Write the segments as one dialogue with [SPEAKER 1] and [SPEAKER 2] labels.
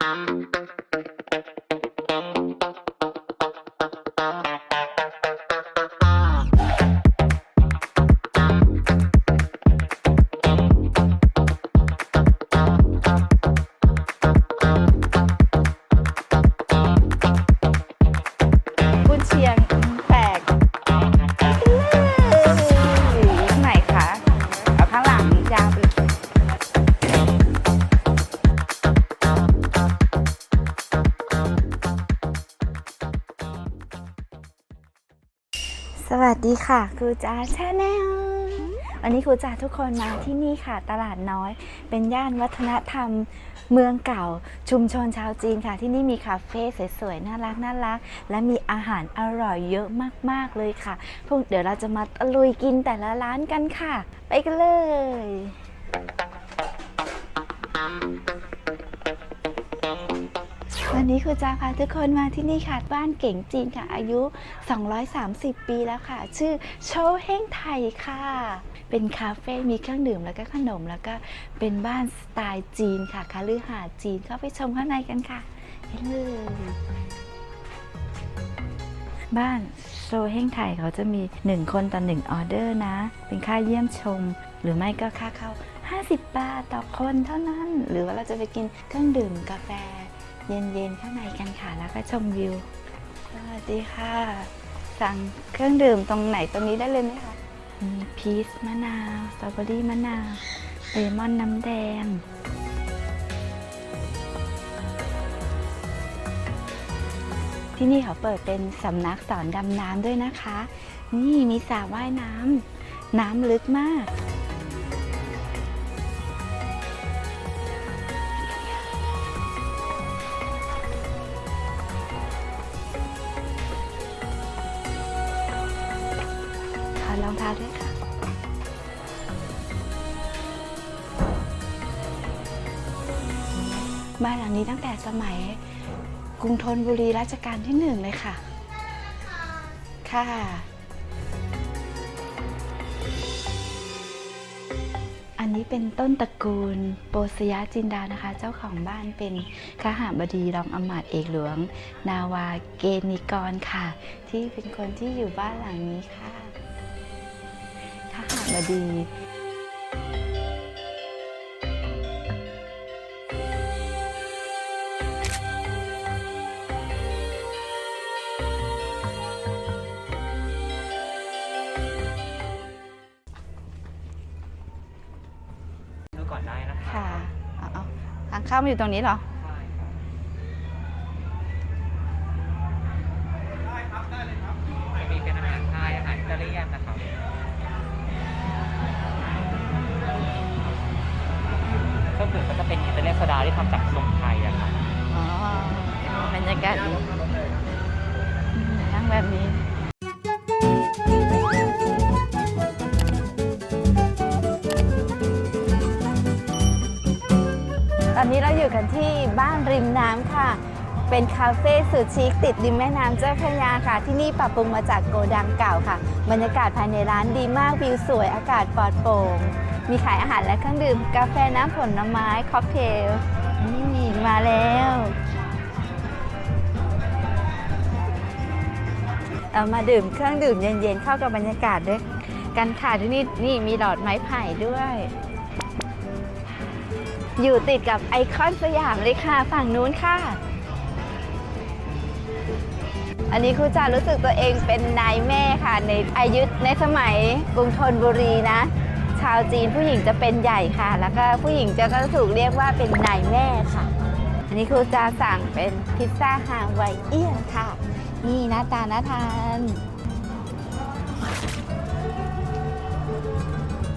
[SPEAKER 1] Thank you. ดีค่ะครูจ๋าชาแนลวันนี้ครูจ๋าทุกคนมาที่นี่ค่ะ ตลาดน้อย เป็นย่านวัฒนธรรมเมืองเก่าชุมชนชาวจีนค่ะ ที่นี่มีคาเฟ่สวยๆน่ารักน่ารัก และมีอาหารอร่อยเยอะมากๆเลยค่ะ พวกเดี๋ยวเราจะมาตะลุยกินแต่ละร้านกันค่ะ ไปกันเลย วันนี้ครูจาพาทุกคนมาที่นี่ค่ะบ้านเก๋งจีนค่ะ อายุ 230 ปีแล้วค่ะ ชื่อโชเฮงไทยค่ะ เป็นคาเฟ่มีเครื่องดื่มแล้วก็ขนมแล้วก็เป็นบ้านสไตล์จีนค่ะคาลือหาจีนเข้าไปชมข้างในกันค่ะไปเลยบ้านโชเฮงไทยเขาจะมี 1 คนต่อ1ออเดอร์นะ เป็นค่าเยี่ยมชม หรือไม่ก็ค่าเข้า 50 บาทต่อคนเท่านั้น หรือว่าเราจะไปกินเครื่องดื่มกาแฟ เย็นๆข้างในกันค่ะ แล้วก็ชมวิว สวัสดีค่ะ สั่งเครื่องดื่มตรงไหนตรงนี้ได้เลยไหมคะ มีพีชมะนาวสตรอเบอรี่มะนาวเลมอนน้ำแดง ที่นี่เขาเปิดเป็นสำนักสอนดำน้ำด้วยนะคะ นี่มีสระว่ายน้ำน้ำลึกมาก นี้ตั้งแต่สมัยกรุงธนบุรีรัชกาลที่หนึ่งเลยค่ะ ค่ะ อันนี้เป็นต้นตระกูลโปสยาจินดานะคะ เจ้าของบ้านเป็นขหาบดีรองอมาตย์เอกหลวง นาวาเกณิกรค่ะ ที่เป็นคนที่อยู่บ้านหลังนี้ค่ะขหาบดี มาอยู่ตรงนี้เหรอ
[SPEAKER 2] ตอนนี้
[SPEAKER 1] เราอยู่กันที่บ้านริมน้ำค่ะ เป็นคาเฟ่สุดชิคติดริมแม่น้ำเจ้าพระยาค่ะ ที่นี่ปรับปรุงมาจากโกดังเก่าค่ะ บรรยากาศภายในร้านดีมากวิวสวยอากาศปลอดโปร่ง มีขายอาหารและเครื่องดื่ม กาแฟน้ำผลไม้ค็อกเทลนี่มาแล้วเอามาดื่มเครื่องดื่มเย็นๆเข้ากับบรรยากาศด้วยกันค่ะที่นี่นี่มีหลอดไม้ไผ่ด้วย อยู่ติดกับไอคอนสยามเลยค่ะ ฝั่งนู้นค่ะ อันนี้ครูจารู้สึกตัวเองเป็นนายแม่ค่ะ ในอายุในสมัยกรุงธนบุรีนะ ชาวจีนผู้หญิงจะเป็นใหญ่ค่ะ แล้วก็ผู้หญิงจะก็ถูกเรียกว่าเป็นนายแม่ค่ะ อันนี้ครูจาสั่งเป็นพิซซ่าฮาวายเอียนค่ะ นี่หน้าตาน่าทาน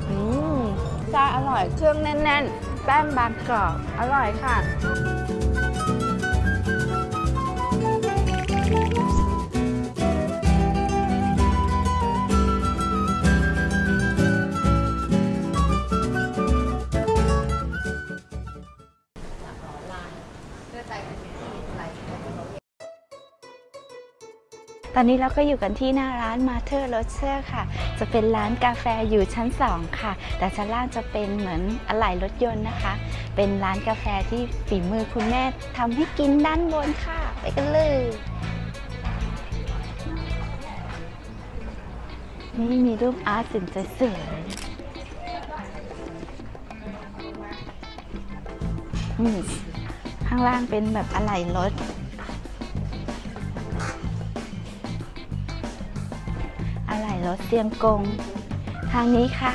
[SPEAKER 1] อืมพิซซ่าอร่อยเครื่องแน่นๆ แป้งบางกรอบ อร่อยค่ะ ตอนนี้เราก็อยู่กันที่หน้าร้านมาเธอร์โรเชอร์ค่ะ จะเป็นร้านกาแฟอยู่ชั้น 2 ค่ะ แต่ชั้นล่างจะเป็นเหมือนอะไหล่รถยนต์นะคะ เป็นร้านกาแฟที่ฝีมือคุณแม่ทำให้กินด้านบนค่ะ ไปกันเลยนี่มีรูปอาร์ตสินสวยๆข้างล่างเป็นแบบอะไหล่รถ เตียงกง ทางนี้ค่ะ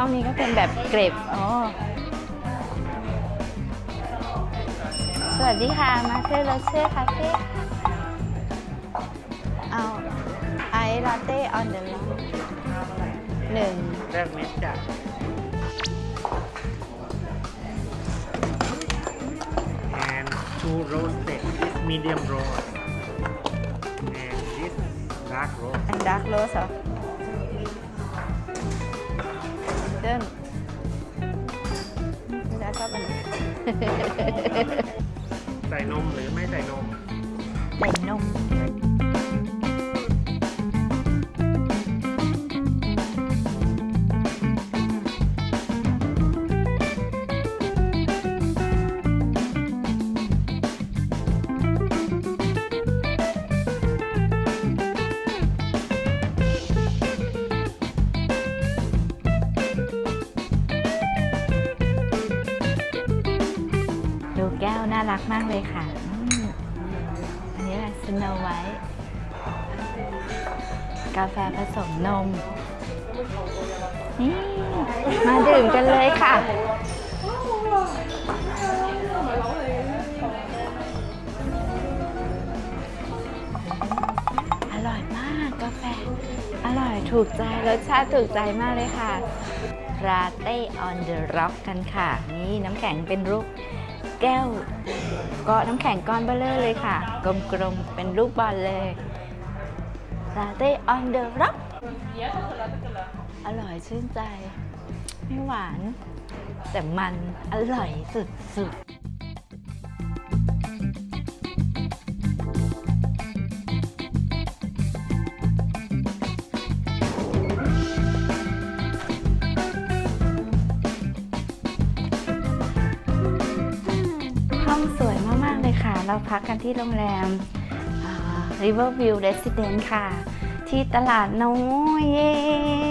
[SPEAKER 1] ห้องนี้ก็เป็นแบบเกร็บ ดีค่ะ มาเทอร์โรเช่คาเฟ่เอาไอลาเต้ออนเดอะลองหนึ่ง
[SPEAKER 2] เริ่มเม็ดจาก
[SPEAKER 3] and two roasted this medium roast and this dark roast
[SPEAKER 1] อันดักโรสเหรอเดินไม่ได้ชอบอันไหน
[SPEAKER 3] ใส่นมหรือไม่ใส่นม
[SPEAKER 1] ใส่นม ไวท์กาแฟผสมนม นี่ มาดื่มกันเลยค่ะ อร่อยมากกาแฟ อร่อยถูกใจ รสชาติถูกใจมากเลยค่ะราเต้ออนเดอะร็อกกันค่ะ นี่น้ำแข็งเป็นรูป แก้ว ก็น้ำแข็งก้อนเบลเลอร์เลยค่ะ กลมๆ เป็นรูปบอลเลยลาเต้ออนเดอร์ร็อกอร่อยชื่นใจ ไม่หวาน แต่มันอร่อยสุดๆ องสวยมาก ๆ เลยค่ะ เราพักกันที่โรงแรม Riverview Residence ค่ะ ที่ตลาดน้อยเย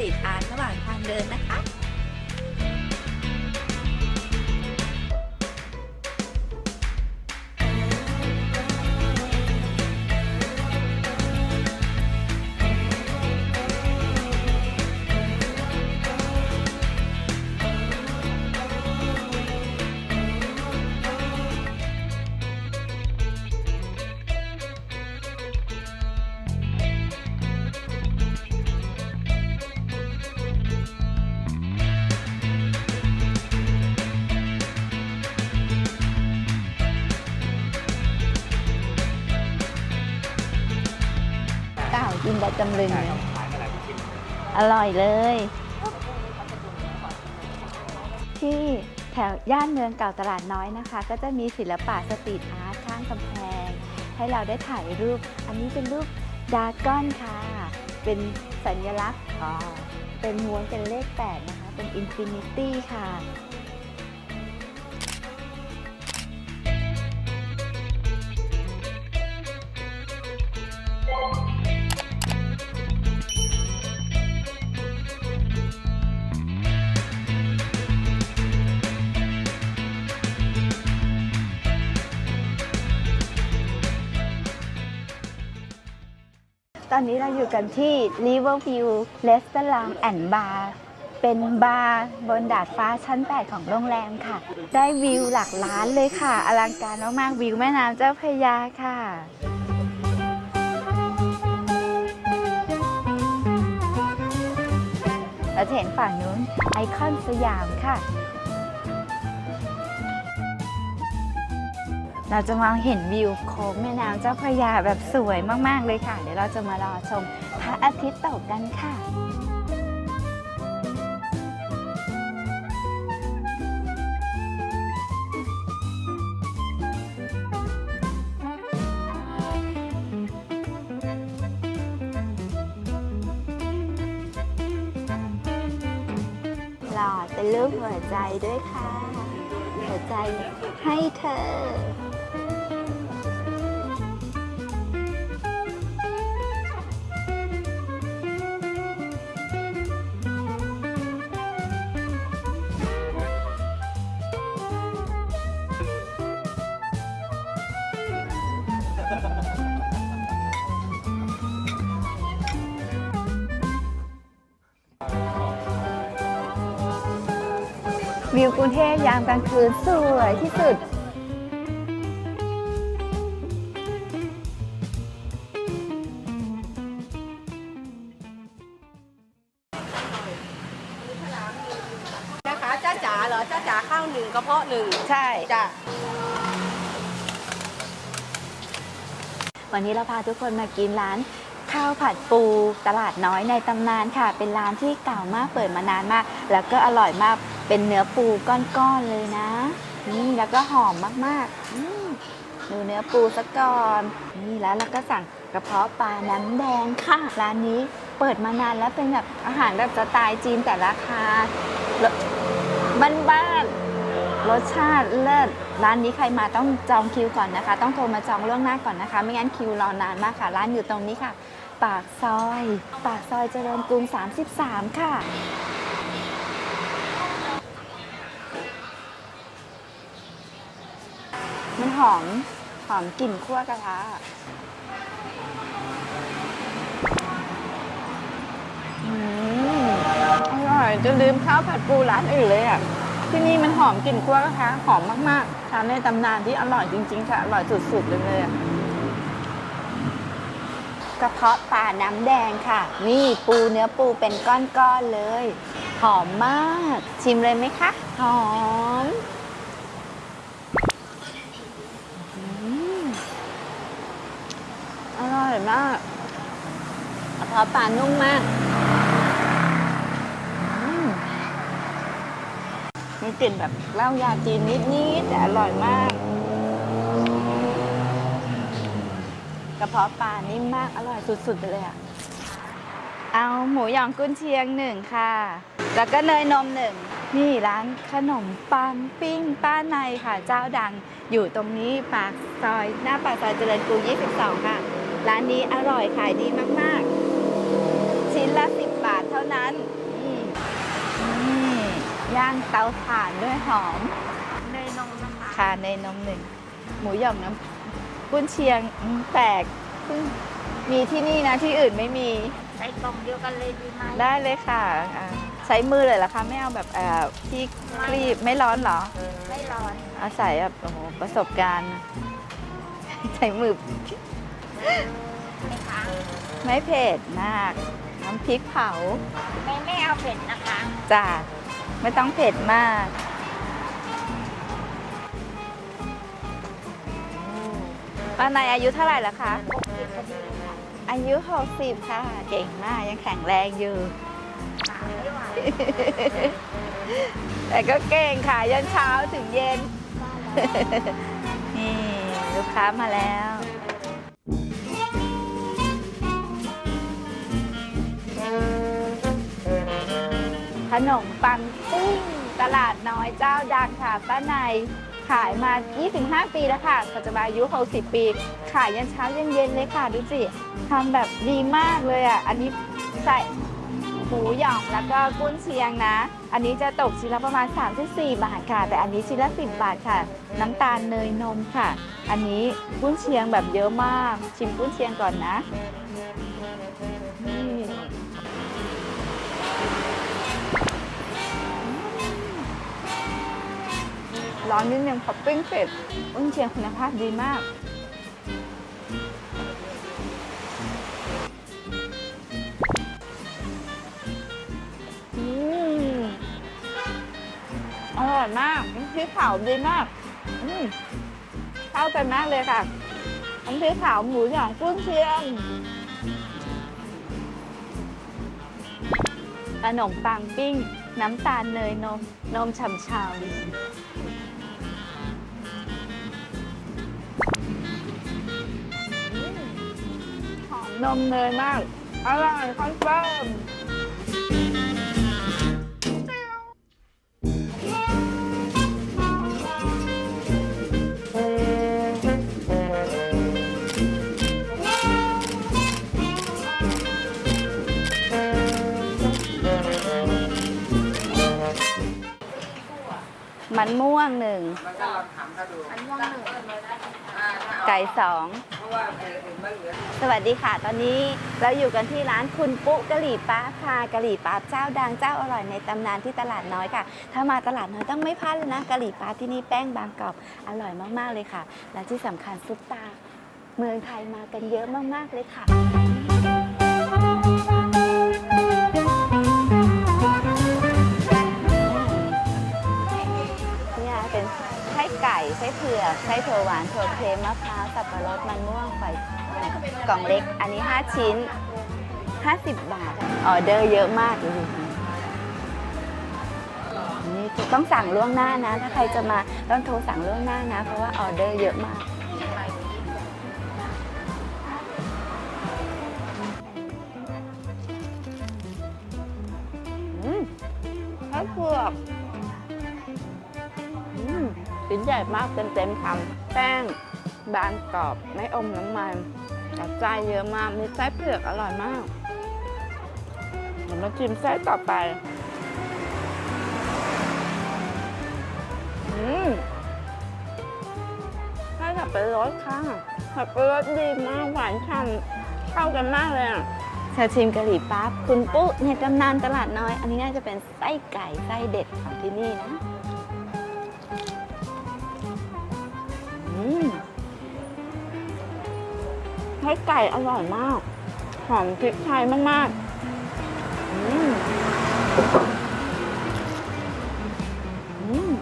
[SPEAKER 1] ติดอ่านระหว่างทางเดินนะคะ ที่แถวย่านเมืองเก่าตลาดน้อยนะคะ ก็จะมีศิลปะสตรีทอาร์ตข้างกำแพง ให้เราได้ถ่ายรูป อันนี้เป็นรูปดราก้อนค่ะ เป็นสัญลักษณ์อ๋อเป็นม้วนเป็นเลข 8 นะคะ เป็นอินฟินิตี้ค่ะ อนนี้เราอยู่กันที่ Riverview Restaurant and Bar เป็นบาร์บนดาดฟ้าชั้น 8 ของโรงแรมค่ะ ได้วิวหลักล้านเลยค่ะ อลังการมากๆวิวแม่น้ำเจ้าพระยาค่ะเราจะเห็นฝั่งนู้นไอคอนสยามค่ะ เราจะมองเห็นวิวโค้งแม่น้ำเจ้าพระยาแบบสวยมาก ๆ เลยค่ะ เดี๋ยวเราจะมารอชมพระอาทิตย์ตกกันค่ะหลอเป็นรูปหัวใจด้วยค่ะ หัวใจให้เธอ วิวกรุงเทพยามกลางคืนสวยที่สุด
[SPEAKER 4] เราพา
[SPEAKER 1] ทุกคนมากินร้านข้าวผัดปูตลาดน้อยในตำนานค่ะ เป็นร้านที่เก่ามากเปิดมานานมาก แล้วก็อร่อยมากเป็นเนื้อปูก้อนๆเลยนะนี่แล้วก็หอมมากๆดูเนื้อปูสักก่อนนี่แล้วเราก็สั่งกระเพาะปลาน้ำแดงค่ะ ร้านนี้เปิดมานานแล้วเป็นแบบอาหารแบบสไตล์จีนแต่ราคาบ้านๆ รสชาติเลิศร้านนี้ใครมาต้องจองคิวก่อนนะคะ ต้องโทรมาจองล่วงหน้าก่อนนะคะ ไม่งั้นคิวรอนานมากค่ะ ร้านอยู่ตรงนี้ค่ะ ปากซอย ปากซอยเจริญกรุง 33 ค่ะมันหอม หอมกลิ่นคั่วกระทะอืมอร่อยจะลืมข้าวผัดปูร้านอื่นเลยอะ ที่นี่มันหอมกลิ่นคั่วกระทะหอมมากๆทานในตำนานที่อร่อยจริง ๆ ค่ะ อร่อยสุดๆเลยเลยอะกระเพาะปลาน้ำแดงค่ะ นี่ปูเนื้อปูเป็นก้อนๆเลย หอมมาก ชิมเลยไหมคะ หอมอืมอร่อยมากกระเพาะปลานุ่มมากอืม มีกลิ่นแบบเหล้ายาจีนนิดๆแต่อร่อยมาก กระเพาะปลานิ่มมากอร่อยสุดๆไปเลยอะเอาหมูหยองกุนเชียงหนึ่งค่ะ แล้วก็เนยนมหนึ่งนี่ร้านขนมปังปิ้งป้าในค่ะ เจ้าดังอยู่ตรงนี้ปากซอยหน้าปากซอยเจริญกรุง 22 ค่ะ ร้านนี้อร่อยขายดีมาก ๆ ชิ้นละ 10 บาทเท่านั้น ย่างเตาถ่านด้วยหอม
[SPEAKER 4] เนยนมนะคะ
[SPEAKER 1] ค่ะในนมหนึ่งหมูหย่องน้ำกุนเชียงอืมแปลกเพิ่งมีที่นี่นะที่อื่นไม่มี
[SPEAKER 4] ใช้กล่องเดียวกันเลยดีไหม
[SPEAKER 1] ได้เลยค่ะอ่าใช้มือเลยเหรอคะ ไม่เอาแบบเอ่อที่คลีบไม่ร้อนเหรอ
[SPEAKER 4] ไม่ร้อน
[SPEAKER 1] อาศัยแบบโอ้โหประสบการณ์ ใช้มือ
[SPEAKER 4] ไหมคะ
[SPEAKER 1] ไม่เผ็ดมาก น้ำพริกเผา
[SPEAKER 4] ไม่ไม่เอาเผ็ดนะคะ
[SPEAKER 1] จ้า ไม่ต้องเผ็ดมาก ป้าในอายุเท่าไหร่แล้วคะ
[SPEAKER 4] หกสิบพอดีค่ะ
[SPEAKER 1] อายุ 60 ค่ะ เก่งมาก ยังแข็งแรงอยู่
[SPEAKER 4] ขาไม่ไหว
[SPEAKER 1] แต่ก็เก่งค่ะ ยันเช้าถึงเย็น
[SPEAKER 4] บ้านเรา
[SPEAKER 1] นี่ ลูกค้ามาแล้ว ขนมปังปิ้งตลาดน้อยเจ้าดังค่ะป้าในขายมา 25 ปีแล้วค่ะปัจจุบันอายุ 60 ปี ขายยันเช้าเย็นเลยค่ะดูสิทำแบบดีมากเลยอะ อันนี้ใส่หมูหยองแล้วก็กุ้นเชียงนะ อันนี้จะตกชิ้นละประมาณ 34 บาทค่ะ แต่อันนี้ชิ้นละ 10 บาทค่ะ น้ำตาลเนยนมค่ะ อันนี้กุ้นเชียงแบบเยอะมาก ชิมกุ้นเชียงก่อนนะ ร้อนนิดนึงพอปิ้งเสร็จกุ้นเชียงคุณภาพดีมาก อืมอร่อยมากน้ำพริกเผาดีมากอืมเข้ากันมากเลยค่ะน้ำพริกเผาหมูหยองกุ้งเชียงขนมปังปิ้ง น้ำตาลเนยนม นมฉ่ำๆ นมเนยมาก อร่อยคอนเฟิร์มมันม่วงหนึ่ง
[SPEAKER 3] มันก็ลองถามเขาดู
[SPEAKER 1] ไก่สอง
[SPEAKER 3] เพราะว่าเออมันเหลือ
[SPEAKER 1] สวัสดีค่ะ ตอนนี้เราอยู่กันที่ร้านคุณปุ๊กะหรี่ปั๊บค่ะกะหรี่ปั๊บเจ้าดังเจ้าอร่อยในตำนานที่ตลาดน้อยค่ะ ถ้ามาตลาดน้อยต้องไม่พลาดเลยนะกะหรี่ปั๊บที่นี่แป้งบางกรอบอร่อยมากๆเลยค่ะ และที่สำคัญซุปตา เมืองไทยมากันเยอะมากๆเลยค่ะเนี่ยเป็นไส้ไก่ไส้เผือกไส้ถั่วหวานถั่วเค็มมะพร้าวสับปะรดมันม่วงไฟ กล่องเล็ก อันนี้ 5 ชิ้น 50 บาท ออเดอร์เยอะมากเลยนี่ต้องสั่งล่วงหน้านะ ถ้าใครจะมาต้องโทรสั่งล่วงหน้านะ เพราะว่าออเดอร์เยอะมาก อืมไส้เผือกอืมชิ้นใหญ่มากเต็มเต็มๆคำแป้ง บางกรอบไม่อมน้ำมันแต่ใจเยอะมาก มีไส้เผือกอร่อยมาก เดี๋ยวมาชิมไส้ต่อไป อืมไส้สับปะรดค่ะสับปะรดดีมากหวานฉ่ำเข้ากันมากเลยอะชาชิมกะหรี่ปั๊บคุณปุ๊ในตำนานตลาดน้อย อันนี้น่าจะเป็นไส้ไก่ไส้เด็ดของที่นี่นะ อืม ไส้ไก่อร่อยมาก หอมพริกไทยมากๆ อืมอืม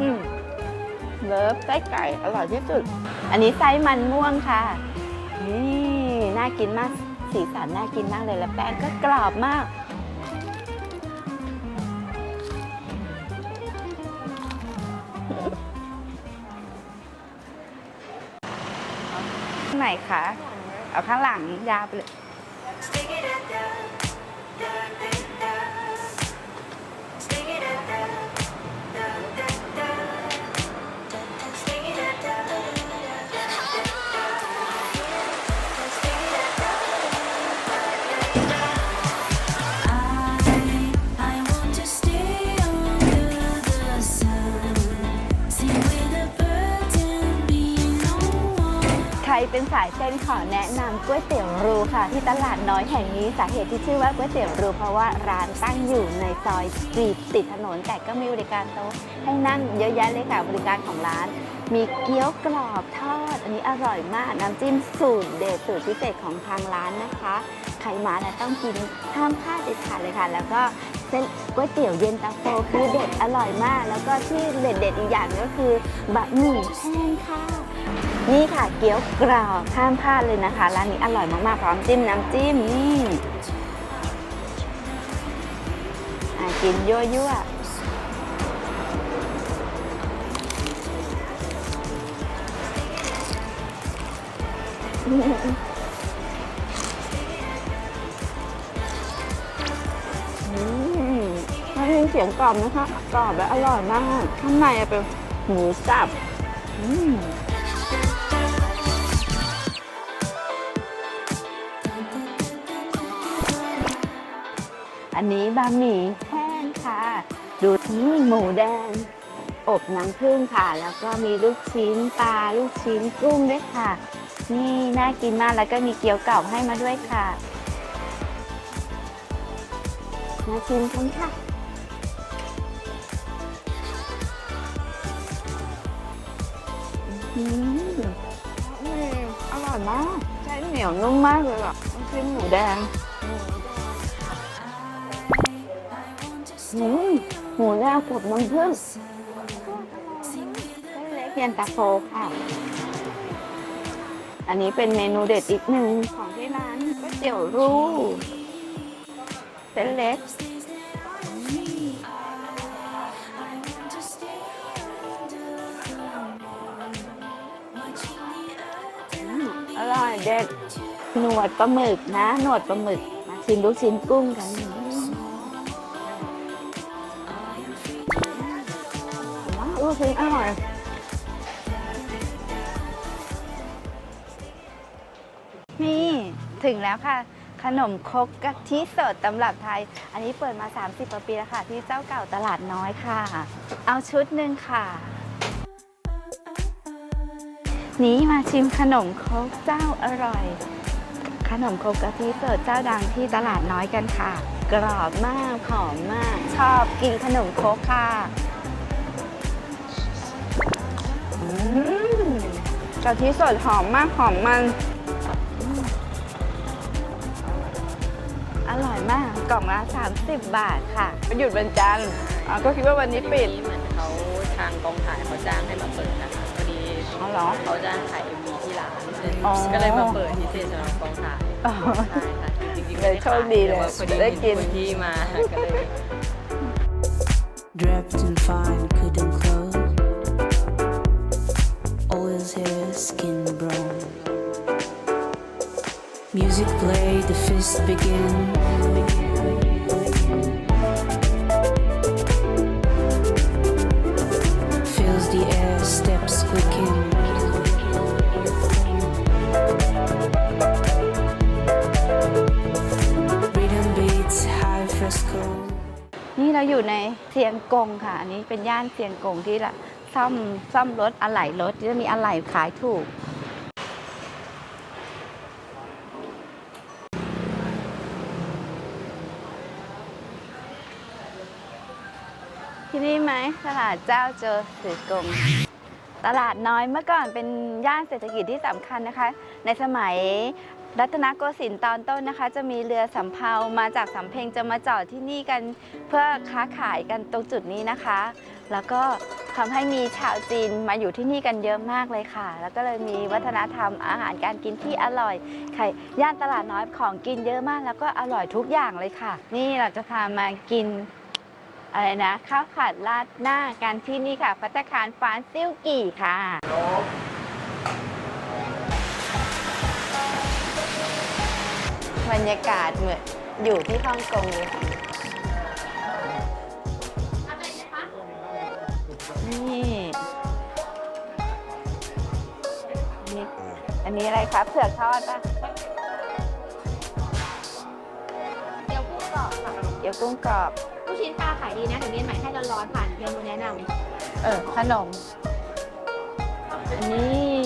[SPEAKER 1] อืมเลิฟไส้ไก่อร่อยที่สุด อันนี้ไส้มันม่วงค่ะ นี่ น่ากินมาก สีสันน่ากินมากเลย แล้วแป้งก็กรอบมาก ไหนคะ เอาข้างหลังยาวไปเลย เป็นสายเส้นขอแนะนำก๋วยเตี๋ยวรูค่ะ ที่ตลาดน้อยแห่งนี้สาเหตุที่ชื่อว่าก๋วยเตี๋ยวรูเพราะว่าร้านตั้งอยู่ในซอยสตรีทติดถนนแต่ก็มีบริการโต๊ะให้นั่งเยอะแยะเลยค่ะบริการของร้าน มีเกี๊ยวกรอบทอด อันนี้อร่อยมากน้ำจิ้มสูตรเด็ดสูตรพิเศษของทางร้านนะคะ ใครมาแล้วต้องกินห้ามพลาดเด็ดขาดเลยค่ะ แล้วก็เส้นก๋วยเตี๋ยวเย็นตาโฟคือเด็ดอร่อยมาก แล้วก็ที่เด็ดๆอีกอย่างก็คือบะหมี่แห้งค่ะ นี่ค่ะเกี๊ยวกรอบห้ามพลาดเลยนะคะ ร้านนี้อร่อยมากๆ พร้อมจิ้มน้ำจิ้มนี่อะกินยั่วๆอืมได้ยินเสียงกรอบนะคะ กรอบและอร่อยมาก ข้างในเป็นหมูสับ อืม อันนี้บะหมี่แห้งค่ะ ดูนี่หมูแดง อบน้ำผึ้งค่ะ แล้วก็มีลูกชิ้นปลาลูกชิ้นกุ้งด้วยค่ะ นี่น่ากินมากแล้วก็มีเกี๊ยวเก่าให้มาด้วยค่ะมาชิมกันค่ะอืมอร่อยมาก ใช้เหนียวนุ่มมากเลยอะน้ำจิ้มหมูแดง อืมหมูแดงกัน้ำผึ้งเส้นเล็กเย็นตาโฟค่ะ อันนี้เป็นเมนูเด็ดอีกหนึ่งของที่ร้านก๋วยเตี๋ยวรูเส้นเล็กอืมอร่อยเด็ดหนวดปลาหมึกนะ หนวดปลาหมึกมาชิมลูกชิ้นกุ้งกัน นอร่อย นี่ถึงแล้วค่ะ ขนมครกกะทิสดตำรับไทย อันนี้เปิดมา 30กว่าปีแล้วค่ะ ที่เจ้าเก่าตลาดน้อยค่ะ เอาชุดหนึ่งค่ะนี้มาชิมขนมครกเจ้าอร่อย ขนมครกกะทิสดเจ้าดังที่ตลาดน้อยกันค่ะ กรอบมากหอมมาก ชอบกินขนมครกค่ะ กะทิสดหอมมากหอมมันอืมอร่อยมากกล่องละ30 บาทค่ะหยุดวันจันทร์อ่าก็คิดว่าวันนี้ปิด
[SPEAKER 5] เหมือนเขาทางกองถ่ายเขาจ้างให้มาเปิดนะคะพอดี
[SPEAKER 1] อ๋อเหรอ
[SPEAKER 5] เขาจ้างถ่ายเอ็มวีที่ร้าน
[SPEAKER 1] อ๋อ
[SPEAKER 5] ก็เลยมาเปิดพิเศษสำหรับกองถ่าย
[SPEAKER 1] อ๋อ
[SPEAKER 5] ใช่ค่ะจริงๆ
[SPEAKER 1] เลยโชคดีเลย
[SPEAKER 5] แต่ว่าพอดี
[SPEAKER 1] ได้กิน
[SPEAKER 5] เห็คนที่มาก็เลย
[SPEAKER 6] Draped in fine cotton clothes, oil's hair, skin brown. Music played, the fist began. Fills the air, steps quicken. Rhythm beats, high fresco.
[SPEAKER 1] นี่เราอยู่ในเซียงกงค่ะ อันนี้เป็นย่านเซียงกงที่ละ ซ่อมซ่อมรถอะไหล่รถจะมีอะไหล่ขายถูก ที่นี่ไหมตลาดเจ้าเจอสือกงตลาดน้อยเมื่อก่อนเป็นย่านเศรษฐกิจที่สำคัญนะคะ ในสมัยรัตนโกสินทร์ตอนต้นนะคะ จะมีเรือสำเภามาจากสำเพ็งจะมาจอดที่นี่กันเพื่อค้าขายกันตรงจุดนี้นะคะ แล้วก็ทำให้มีชาวจีนมาอยู่ที่นี่กันเยอะมากเลยค่ะ แล้วก็เลยมีวัฒนธรรมอาหารการกินที่อร่อยไข่ย่านตลาดน้อยของกินเยอะมาก แล้วก็อร่อยทุกอย่างเลยค่ะ นี่เราจะพามากินอะไรนะข้าวผัดราดหน้ากันที่นี่ค่ะพัตตาคารฟานซิลกี่ค่ะ บรรยากาศเหมือนอยู่ที่ฮ่องกงเลยค่ะ นนี้อะไรคะเผือกทอดปะ
[SPEAKER 4] เดี๋ยวกุ้งกรอบค่ะ
[SPEAKER 1] เดี๋ยวกุ้งกรอบ
[SPEAKER 4] ลูกชิ้นปลาขายดีนะเดี๋ยวเรียนใหม่ให้ร้อนๆผ่านเมนูแนะน
[SPEAKER 1] เออขนม อันนี้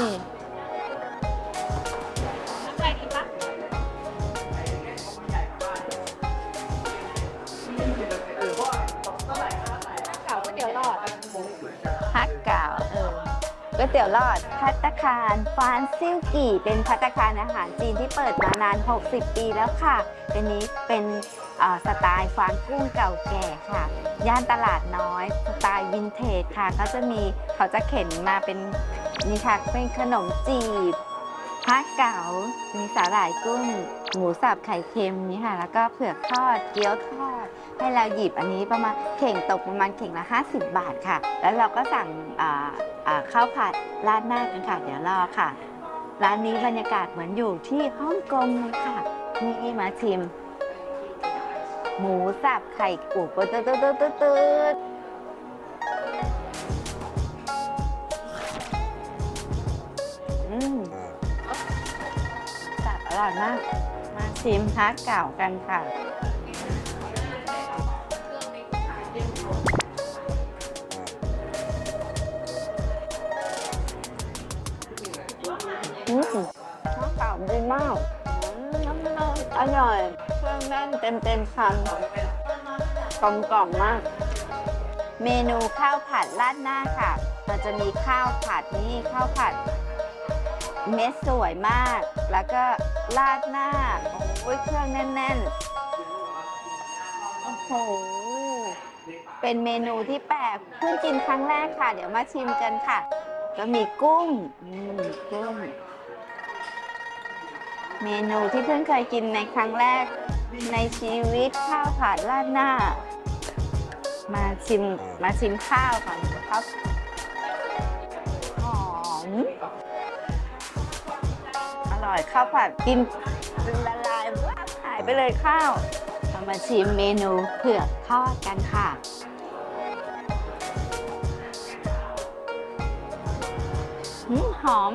[SPEAKER 4] วยเตี๋ยวหลอด
[SPEAKER 1] พัตตคารฟานซิลกี่ เป็นพัตตคารอาหารจีนที่เปิดมานาน 60 ปีแล้วค่ะ เป็นนี้เป็นสไตล์ฟานกุ้งเก่าแก่ค่ะ ย่านตลาดน้อย สไตล์วินเทจค่ะเขาจะมีเขาจะเข็นมาเป็นนี่ค่ะเป็นขนมจีบ ฮักเก๋ามีสาหร่ายกุ้ง หมูสับไข่เค็มนี่ค่ะ แล้วก็เผือกทอด เกี๊ยวทอด ให้เราหยิบอันนี้ประมาณเข่งตกประมาณเข่งละ 50 บาทค่ะ แล้วเราก็สั่งข้าวผัดราดหน้ากันค่ะ เดี๋ยวรอค่ะ ร้านนี้บรรยากาศเหมือนอยู่ที่ฮ่องกงเลยค่ะ นี่มาชิม หมูสับไข่อุบตืดตืดตืด ร่อยมาก มาชิมฮากเก่ากันค่ะ อืมฮากเก่าดีมากน้นอร่อยเครื่องแน่นเต็มเต็มคำกลมกล่อมมาก เมนูข้าวผัดราดหน้าค่ะ เราจะมีข้าวผัดนี่ข้าวผัด เม็ดสวยมาก แล้วก็ราดหน้าโอ้ยเครื่องแน่นๆ โอ้โห เป็นเมนูที่แปลกเพิ่งกินครั้งแรกค่ะ เดี๋ยวมาชิมกันค่ะ ก็มีกุ้งอืมกุ้ง เมนูที่เพิ่งเคยกินในครั้งแรกในชีวิตข้าวผัดราดหน้า มาชิมมาชิมข้าวก่อนครับหอม ร่อยข้าวผัดกินละลายว่าหายไปเลยข้าวเรามาชิมเมนูเผือกทอดกันค่ะอืมหอม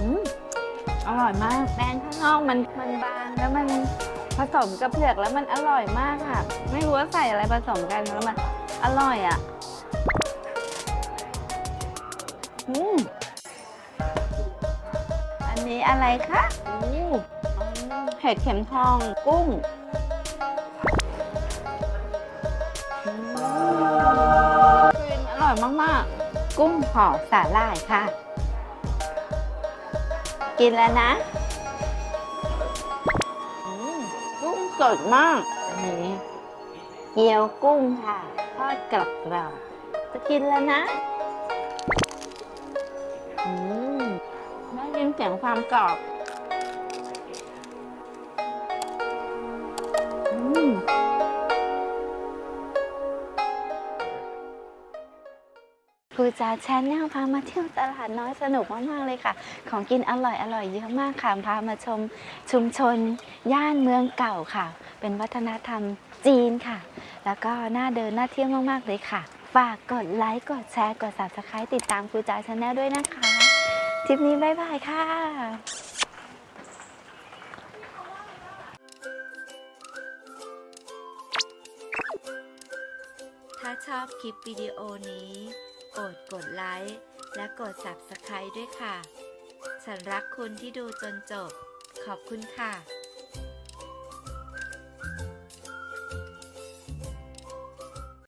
[SPEAKER 1] อืมอร่อยมากแป้งข้างนอกมันมันบางแล้วมันผสมกับเผือกแล้วมันอร่อยมากค่ะ ไม่รู้ว่าใส่อะไรผสมกันแล้วมันอร่อยอะ นี้อะไรคะอู้เห็ดเข็มทองกุ้งอืมกลิ่นอร่อยมาก ๆ กุ้งห่อสาหร่ายค่ะ กินแล้วนะกุ้งสดมากอันนี้เกี๊ยวกุ้งค่ะ ทอดกรอบๆจะกินแล้วนะ ความกรอบครูจ๋าแชนแนลพามาเที่ยวตลาดน้อยสนุกมาก ๆ เลยค่ะ ของกินอร่อยอร่อยเยอะมากค่ะ พามาชมชุมชน ย่านเมืองเก่าค่ะ เป็นวัฒนธรรมจีนค่ะ แล้วก็น่าเดินน่าเที่ยวมาก ๆ เลยค่ะ ฝากกดไลค์ กดแชร์ กด subscribe ติดตามครูจ๋าแชนแนลด้วยนะคะ ทริปนี้บ๊ายบายค่ะถ้าชอบคลิปวิดีโอนี้ โปรดกดไลค์และกด Subscribe ด้วยค่ะ ฉันรักคุณที่ดูจนจบ ขอบคุณค่ะ